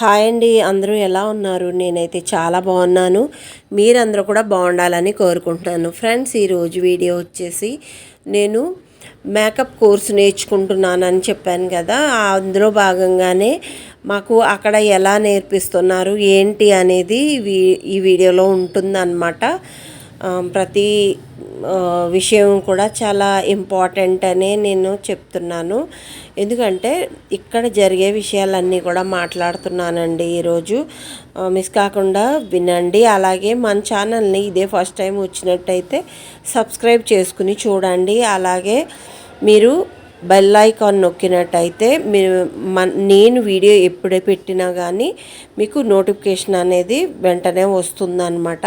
Hi అండి అందరూ ఎలా ఉన్నారు? నేనైతే చాలా బాగున్నాను. మీరందరూ కూడా బాగుండాలని కోరుకుంటున్నాను. ఫ్రెండ్స్ ఈరోజు వీడియో వచ్చేసి నేను మేకప్ కోర్స్ నేర్చుకుంటున్నానని చెప్పాను కదా. అందులో భాగంగానే మాకు అక్కడ ఎలా నేర్పిస్తున్నారు ఏంటి అనేది ఈ వీడియోలో ఉంటుందన్నమాట. ప్రతి విషయం కూడా చాలా ఇంపార్టెంట్ అనే నేను చెప్తున్నాను. ఎందుకంటే ఇక్కడ జరిగే విషయాలన్నీ కూడా మాట్లాడుతున్నానండి ఈరోజు. మిస్ కాకుండా వినండి. అలాగే మన ఛానల్ని ఇదే ఫస్ట్ టైం వచ్చినట్టయితే సబ్స్క్రైబ్ చేసుకుని చూడండి. అలాగే మీరు బెల్ ఐకాన్ నొక్కినట్టయితే మీరు నేను వీడియో ఎప్పుడే పెట్టినా కానీ మీకు నోటిఫికేషన్ అనేది వెంటనే వస్తుందన్నమాట.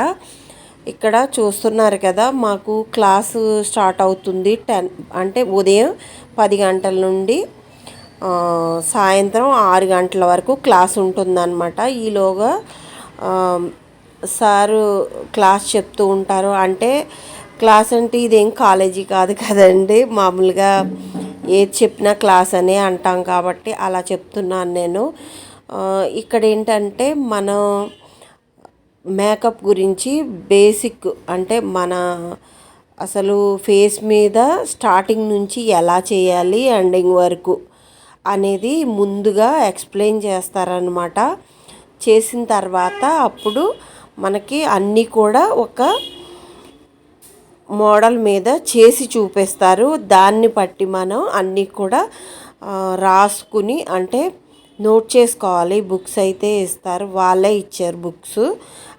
ఇక్కడ చూస్తున్నారు కదా మాకు క్లాసు స్టార్ట్ అవుతుంది టెన్ అంటే ఉదయం పది గంటల నుండి సాయంత్రం ఆరు గంటల వరకు క్లాస్ ఉంటుందన్నమాట. ఈలోగా సారు క్లాస్ చెప్తూ ఉంటారు. అంటే క్లాస్ అంటే ఇదేం కాలేజీ కాదు కదండి. మామూలుగా ఏది చెప్పినా క్లాస్ అనే అంటాం కాబట్టి అలా చెప్తున్నాను నేను. ఇక్కడ ఏంటంటే మనం మేకప్ గురించి బేసిక్ అంటే మన అసలు ఫేస్ మీద స్టార్టింగ్ నుంచి ఎలా చేయాలి ఎండింగ్ వరకు అనేది ముందుగా ఎక్స్ప్లెయిన్ చేస్తారనమాట చేసిన తర్వాత అప్పుడు మనకి అన్నీ కూడా ఒక మోడల్ మీద చేసి చూపిస్తారు. దాన్ని బట్టి మనం అన్నీ కూడా రాసుకుని అంటే నోట్ చేసుకోవాలి. బుక్స్ అయితే ఇస్తారు. వాళ్ళే ఇచ్చారు బుక్స్.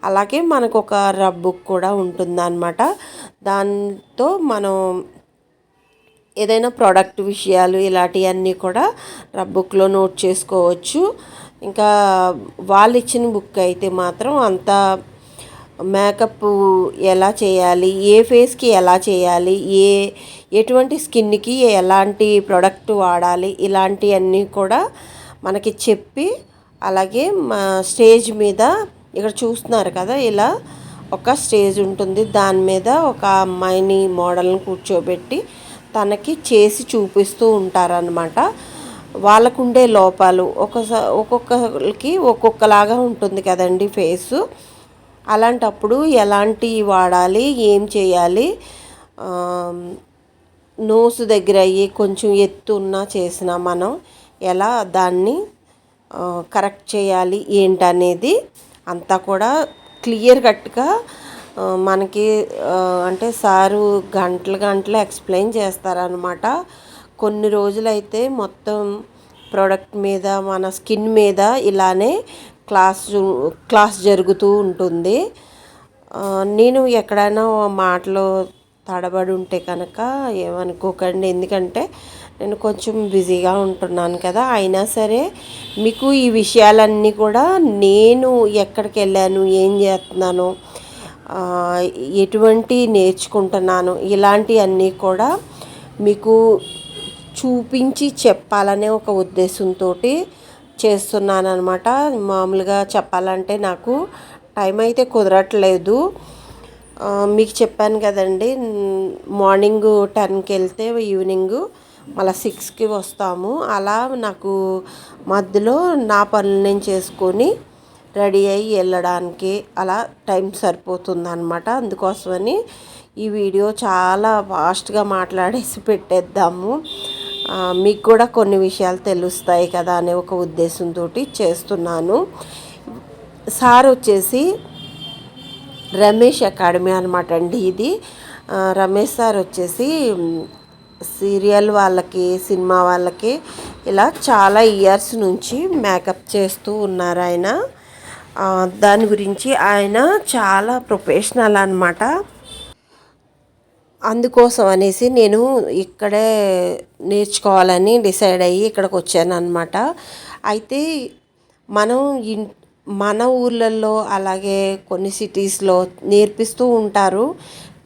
అలాగే మనకు ఒక రబ్ బుక్ కూడా ఉంటుందన్నమాట. దాంతో మనం ఏదైనా ప్రోడక్ట్ విషయాలు ఇలాంటివన్నీ కూడా రబ్ బుక్లో నోట్ చేసుకోవచ్చు. ఇంకా వాళ్ళు ఇచ్చిన బుక్ అయితే మాత్రం అంత మేకప్ ఎలా చేయాలి? ఏ ఫేస్కి ఎలా చేయాలి? ఏ ఎటువంటి స్కిన్కి ఎలాంటి ప్రోడక్ట్ వాడాలి? ఇలాంటివన్నీ కూడా మనకి చెప్పి అలాగే మా స్టేజ్ మీద ఇక్కడ చూస్తున్నారు కదా ఇలా ఒక స్టేజ్ ఉంటుంది. దాని మీద ఒక అమ్మాయిని మోడల్ని కూర్చోబెట్టి తనకి చేసి చూపిస్తూ ఉంటారనమాట వాళ్ళకు ఉండే లోపాలు ఒకసారి ఒక్కొక్కరికి ఒక్కొక్కలాగా ఉంటుంది కదండి ఫేసు. అలాంటప్పుడు ఎలాంటి వాడాలి ఏం చేయాలి? నోసు దగ్గర అయ్యి కొంచెం ఎత్తున్నా చేసిన మనం ఎలా దాన్ని కరెక్ట్ చేయాలి ఏంటనేది అంతా కూడా క్లియర్ కట్గా మనకి అంటే సారు గంటలు గంటలు ఎక్స్ప్లెయిన్ చేస్తారనమాట కొన్ని రోజులైతే మొత్తం ప్రోడక్ట్ మీద మన స్కిన్ మీద ఇలానే క్లాస్ క్లాస్ జరుగుతూ ఉంటుంది. నేను ఎక్కడైనా మాటలు తడబడి ఉంటే కనుక ఏమనుకోకండి. ఎందుకంటే నేను కొంచెం బిజీగా ఉంటున్నాను కదా. అయినా సరే మీకు ఈ విషయాలన్నీ కూడా నేను ఎక్కడికి వెళ్ళాను ఏం చేస్తున్నాను ఎటువంటి నేర్చుకుంటున్నాను ఇలాంటివన్నీ కూడా మీకు చూపించి చెప్పాలనే ఒక ఉద్దేశంతో చేస్తున్నాను అనమాట మామూలుగా చెప్పాలంటే నాకు టైం అయితే కుదరట్లేదు. మీకు చెప్పాను కదండి మార్నింగ్ టెన్కి వెళ్తే ఈవినింగ్ మళ్ళీ సిక్స్కి వస్తాము. అలా నాకు మధ్యలో నా పనులు నేను చేసుకొని రెడీ అయ్యి వెళ్ళడానికి అలా టైం సరిపోతుంది అనమాట అందుకోసమని ఈ వీడియో చాలా ఫాస్ట్గా మాట్లాడేసి పెట్టేద్దాము. మీకు కూడా కొన్ని విషయాలు తెలుస్తాయి కదా అనే ఒక ఉద్దేశంతో చేస్తున్నాను. సార్ వచ్చేసి రమేష్ అకాడమీ అనమాట అండి ఇది. రమేష్ సార్ వచ్చేసి సీరియల్ వాళ్ళకి సినిమా వాళ్ళకి ఇలా చాలా ఇయర్స్ నుంచి మేకప్ చేస్తూ ఉన్నారు ఆయన. దాని గురించి ఆయన చాలా ప్రొఫెషనల్ అనమాట అందుకోసం అనేసి నేను ఇక్కడే నేర్చుకోవాలని డిసైడ్ అయ్యి ఇక్కడికి వచ్చాను అనమాట అయితే మనం మన ఊర్లలో అలాగే కొన్ని సిటీస్లో నేర్పిస్తూ ఉంటారు.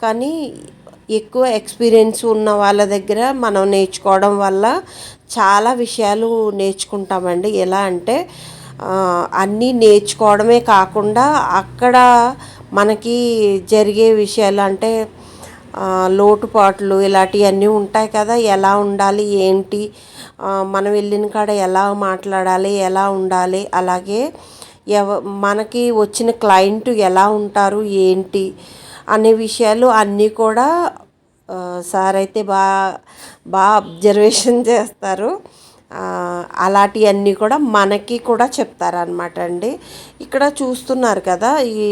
కానీ ఎక్కువ ఎక్స్పీరియన్స్ ఉన్న వాళ్ళ దగ్గర మనం నేర్చుకోవడం వల్ల చాలా విషయాలు నేర్చుకుంటామండి. ఎలా అంటే అన్నీ నేర్చుకోవడమే కాకుండా అక్కడ మనకి జరిగే విషయాలు అంటే లోటుపాట్లు ఇలాంటివన్నీ ఉంటాయి కదా. ఎలా ఉండాలి ఏంటి? మనం వెళ్ళిన కాడ ఎలా మాట్లాడాలి ఎలా ఉండాలి? అలాగే ఎవ మనకి వచ్చిన క్లయింట్ ఎలా ఉంటారు ఏంటి అనే విషయాలు అన్నీ కూడా సార్ అయితే బాగా బాగా అబ్జర్వేషన్ చేస్తారు. అలాంటివన్నీ కూడా మనకి కూడా చెప్తారనమాట అండి. ఇక్కడ చూస్తున్నారు కదా ఈ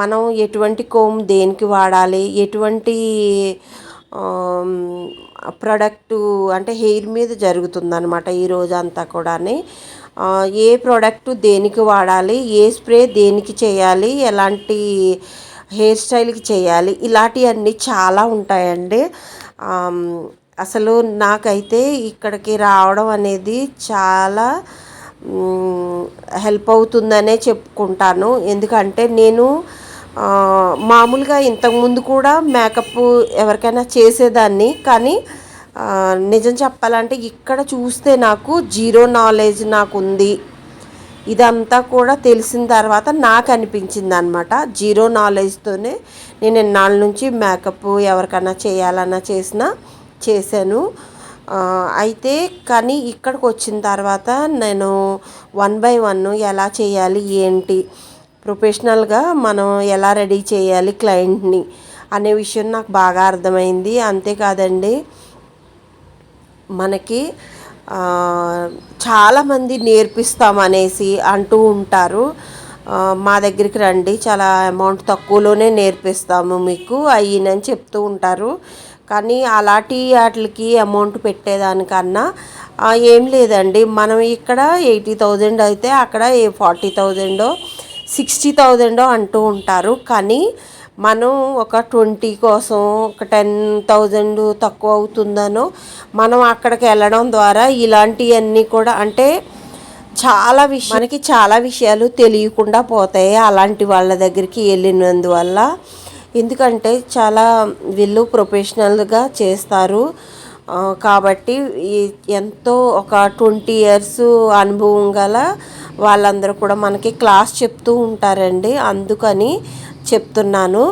మనం ఎటువంటి కోమ్ దేనికి వాడాలి ఎటువంటి ప్రొడక్టు అంటే హెయిర్ మీద జరుగుతుందనమాట ఈ రోజంతా కూడాని. ఏ ప్రోడక్ట్ దేనికి వాడాలి ఏ స్ప్రే దేనికి చేయాలి ఎలాంటి హెయిర్ స్టైల్కి చేయాలి ఇలాంటివన్నీ చాలా ఉంటాయండి. అసలు నాకైతే ఇక్కడికి రావడం అనేది చాలా హెల్ప్ అవుతుందనే చెప్పుకుంటాను. ఎందుకంటే నేను మామూలుగా ఇంతకుముందు కూడా మేకప్ ఎవరికైనా చేసేదాన్ని. కానీ నిజం చెప్పాలంటే ఇక్కడ చూస్తే నాకు జీరో నాలెడ్జ్ నాకు ఉంది ఇదంతా కూడా తెలిసిన తర్వాత నాకు అనిపించింది అనమాట జీరో నాలెడ్జ్తోనే నేను ఎన్నాళ్ళ నుంచి మేకప్ ఎవరికైనా చేయాలన్నా చేసినా చేశాను. అయితే కానీ ఇక్కడికి వచ్చిన తర్వాత నేను వన్ బై వన్ ఎలా చేయాలి ఏంటి ప్రొఫెషనల్గా మనం ఎలా రెడీ చేయాలి క్లయింట్ని అనే విషయం నాకు బాగా అర్థమైంది. అంతేకాదండి మనకి చాలామంది నేర్పిస్తామనేసి అంటూ ఉంటారు. మా దగ్గరికి రండి చాలా అమౌంట్ తక్కువలోనే నేర్పిస్తాము మీకు అయ్యినని చెప్తూ ఉంటారు. కానీ అలాంటి వాటికి అమౌంట్ పెట్టేదానికన్నా ఏం లేదండి. మనం ఇక్కడ ఎయిటీ థౌజండ్ అయితే అక్కడ ఏ ఫార్టీ థౌజండో సిక్స్టీ థౌజండో అంటూ ఉంటారు. కానీ మనం ఒక ట్వంటీ కోసం ఒక టెన్ థౌజండ్ తక్కువ అవుతుందనో మనం అక్కడికి వెళ్ళడం ద్వారా ఇలాంటివన్నీ కూడా అంటే చాలా విషయం మనకి చాలా విషయాలు తెలియకుండా పోతాయి అలాంటి వాళ్ళ దగ్గరికి వెళ్ళినందువల్ల. ఎందుకంటే చాలా వీళ్ళు ప్రొఫెషనల్గా చేస్తారు. కాబట్టి ఎంతో ఒక ట్వంటీ ఇయర్స్ అనుభవం గల వాళ్ళందరూ కూడా మనకి క్లాస్ చెప్తూ ఉంటారండి. అందుకని చెప్తున్నాను.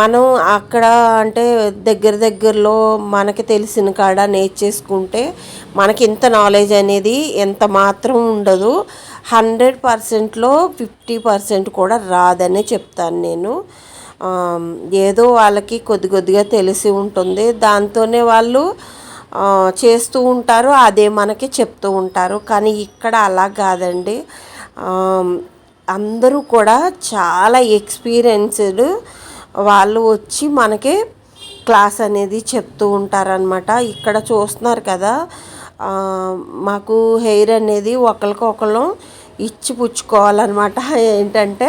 మనం అక్కడ అంటే దగ్గర దగ్గరలో మనకి తెలిసిన కాడ నేర్చేసుకుంటే మనకి ఇంత నాలెడ్జ్ అనేది ఎంత మాత్రం ఉండదు. హండ్రెడ్ పర్సెంట్లో ఫిఫ్టీ పర్సెంట్ కూడా రాదనే చెప్తాను నేను. ఏదో వాళ్ళకి కొద్ది కొద్దిగా తెలిసి ఉంటుంది. దాంతోనే వాళ్ళు చేస్తూ ఉంటారు అదే మనకి చెప్తూ ఉంటారు. కానీ ఇక్కడ అలా కాదండి. అందరూ కూడా చాలా ఎక్స్పీరియన్స్డ్ వాళ్ళు వచ్చి మనకి క్లాస్ అనేది చెప్తూ ఉంటారనమాట ఇక్కడ చూస్తున్నారు కదా మాకు హెయిర్ అనేది ఒకరికొకరు ఇచ్చి పుచ్చుకోవాలన్నమాట. ఏంటంటే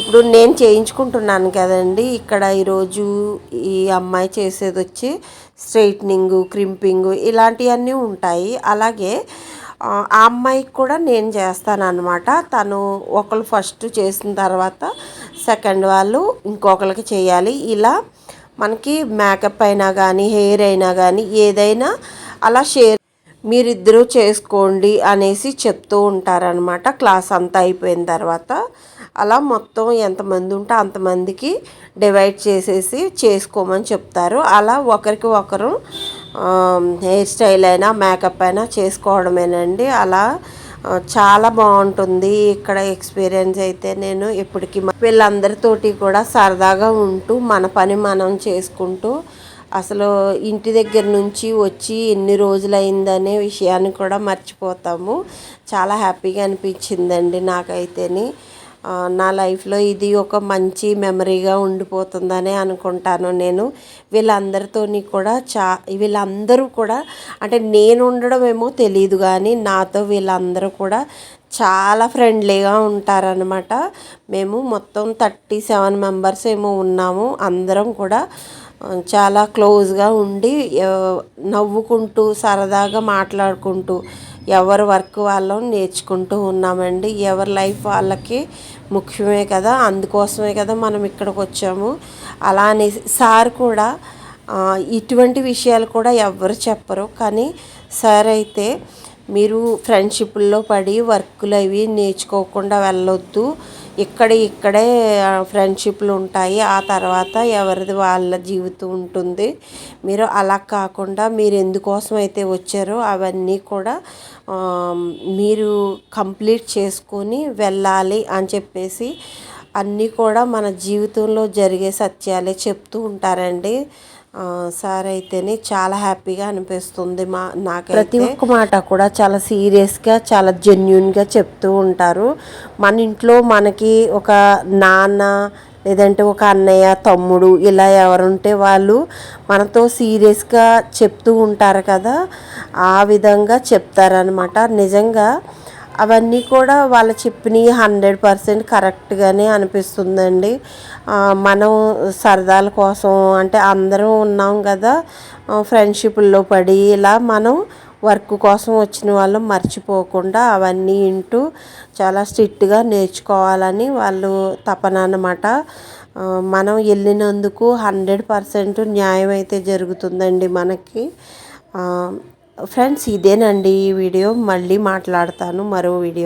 ఇప్పుడు నేను చేయించుకుంటున్నాను కదండి. ఇక్కడ ఈరోజు ఈ అమ్మాయి చేసేది వచ్చి స్ట్రైట్నింగ్ క్రింపింగ్ ఇలాంటివన్నీ ఉంటాయి. అలాగే ఆ అమ్మాయికి కూడా నేను చేస్తానన్నమాట. తను ఒకరు ఫస్ట్ చేసిన తర్వాత సెకండ్ వాళ్ళు ఇంకొకరికి చేయాలి. ఇలా మనకి మేకప్ అయినా కానీ హెయిర్ అయినా కానీ ఏదైనా అలా షేర్ మీరిద్దరూ చేసుకోండి అనేసి చెప్తూ ఉంటారనమాట క్లాస్ అంతా అయిపోయిన తర్వాత అలా మొత్తం ఎంతమంది ఉంటే అంతమందికి డివైడ్ చేసేసి చేసుకోమని చెప్తారు. అలా ఒకరికి ఒకరు హెయిర్ స్టైల్ అయినా మేకప్ అయినా చేసుకోవడమేనండి. అలా చాలా బాగుంటుంది. ఇక్కడ ఎక్స్పీరియన్స్ అయితే నేను ఎప్పటికీ వీళ్ళందరితోటి కూడా సరదాగా ఉంటూ మన పని మనం చేసుకుంటూ అసలు ఇంటి దగ్గర నుంచి వచ్చి ఎన్ని రోజులైందనే విషయాన్ని కూడా మర్చిపోతాము. చాలా హ్యాపీగా అనిపించిందండి నాకైతేని. నా లైఫ్లో ఇది ఒక మంచి మెమరీగా ఉండిపోతుందని అనుకుంటాను నేను. వీళ్ళందరితోని కూడా చా వీళ్ళందరూ కూడా అంటే నేను ఉండడం ఏమో తెలియదు కానీ నాతో వీళ్ళందరూ కూడా చాలా ఫ్రెండ్లీగా ఉంటారనమాట మేము మొత్తం థర్టీ సెవెన్ మెంబర్స్ ఏమో ఉన్నాము. అందరం కూడా చాలా క్లోజ్గా ఉండి నవ్వుకుంటూ సరదాగా మాట్లాడుకుంటూ ఎవరి వర్క్ వాళ్ళం నేర్చుకుంటూ ఉన్నామండి. ఎవరి లైఫ్ వాళ్ళకి ముఖ్యమే కదా అందుకోసమే కదా మనం ఇక్కడికి వచ్చాము. అలా అనేసి సార్ కూడా ఇటువంటి విషయాలు కూడా ఎవ్వరు చెప్పరు. కానీ సార్ అయితే మీరు ఫ్రెండ్షిప్లో పడి వర్కులు అవి నేర్చుకోకుండా వెళ్ళొద్దు. ఇక్కడ ఇక్కడే ఫ్రెండ్షిప్లు ఉంటాయి. ఆ తర్వాత ఎవరిది వాళ్ళ జీవితం ఉంటుంది. మీరు అలా కాకుండా మీరు ఎందుకోసం అయితే వచ్చారో అవన్నీ కూడా మీరు కంప్లీట్ చేసుకొని వెళ్ళాలి అని చెప్పేసి అన్నీ కూడా మన జీవితంలో జరిగే సత్యాలే చెప్తూ ఉంటారండి. సార్ అయితేనే చాలా హ్యాపీగా అనిపిస్తుంది మా నాకు ప్రతి ఒక్క మాట కూడా చాలా సీరియస్గా చాలా జెన్యున్గా చెప్తూ ఉంటారు. మన ఇంట్లో మనకి ఒక నాన్న లేదంటే ఒక అన్నయ్య తమ్ముడు ఇలా ఎవరుంటే వాళ్ళు మనతో సీరియస్గా చెప్తూ ఉంటారు కదా ఆ విధంగా చెప్తారనమాట నిజంగా అవన్నీ కూడా వాళ్ళు చెప్పినవి హండ్రెడ్ పర్సెంట్ కరెక్ట్గానే అనిపిస్తుందండి. మనం సరదాల కోసం అంటే అందరం ఉన్నాం కదా ఫ్రెండ్షిప్లో పడి ఇలా మనం వర్క్ కోసం వచ్చిన వాళ్ళం మర్చిపోకుండా అవన్నీ వింటూ చాలా స్ట్రిక్ట్గా నేర్చుకోవాలని వాళ్ళు తపన అన్నమాట. మనం వెళ్ళినందుకు హండ్రెడ్ పర్సెంట్ న్యాయం అయితే జరుగుతుందండి మనకి. ఫ్రెండ్స్ ఇదేనండి ఈ వీడియో. మళ్ళీ మాట్లాడతాను మరో వీడియో.